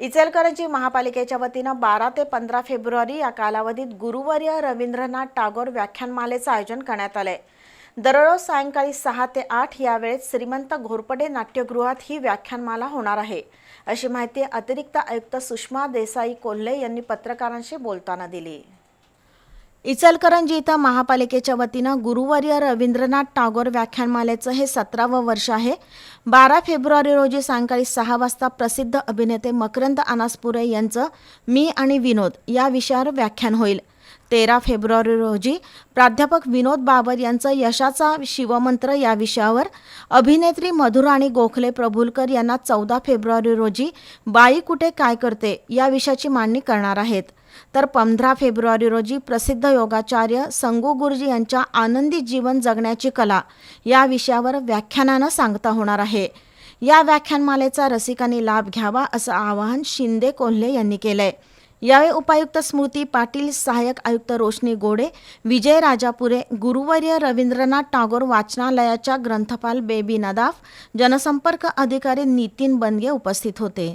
इचलकरंजी महापालिकेच्या वतीनं बारा ते पंधरा फेब्रुवारी या कालावधीत गुरुवर्य रवींद्रनाथ टागोर व्याख्यानमालेचं आयोजन करण्यात आलंय. दररोज सायंकाळी सहा ते आठ या वेळेत श्रीमंत घोरपडे नाट्यगृहात ही व्याख्यानमाला होणार आहे. अशी माहिती अतिरिक्त आयुक्त सुषमा देसाई कोल्हे यांनी पत्रकारांशी बोलताना दिली. इचलकरंजी इथं महापालिकेच्या वतीनं गुरुवर्य रवींद्रनाथ टागोर व्याख्यानमालेचं हे सतरावं वर्ष आहे. बारा फेब्रुवारी रोजी सायंकाळी सहा वाजता प्रसिद्ध अभिनेते मकरंद अनासपुरे यांचं मी आणि विनोद या विषयावर व्याख्यान होईल. तेरा फेब्रुवारी रोजी प्राध्यापक विनोद बाबर यांचं यशाचा शिवमंत्र या विषयावर अभिनेत्री मधुराणी गोखले प्रभुलकर यांना चौदा फेब्रुवारी रोजी बाई कुठे काय करते या विषयाची मांडणी करणार आहेत. तर पंधरा फेब्रुवारी रोजी प्रसिद्ध योगाचार्य संगू गुरुजी यांच्या आनंदी जीवन जगण्याची कला या विषयावर व्याख्यानानं सांगता होणार आहे. या व्याख्यानमालेचा रसिकांनी लाभ घ्यावा असं आवाहन शिंदे कोल्हे यांनी केलंय. यावेळी उपायुक्त स्मृती पाटील सहाय्यक आयुक्त रोशनी गोडे विजय राजापुरे गुरुवर्य रवींद्रनाथ टागोर वाचनालयाच्या ग्रंथपाल बेबी नदाफ जनसंपर्क अधिकारी नितीन बनगे उपस्थित होते.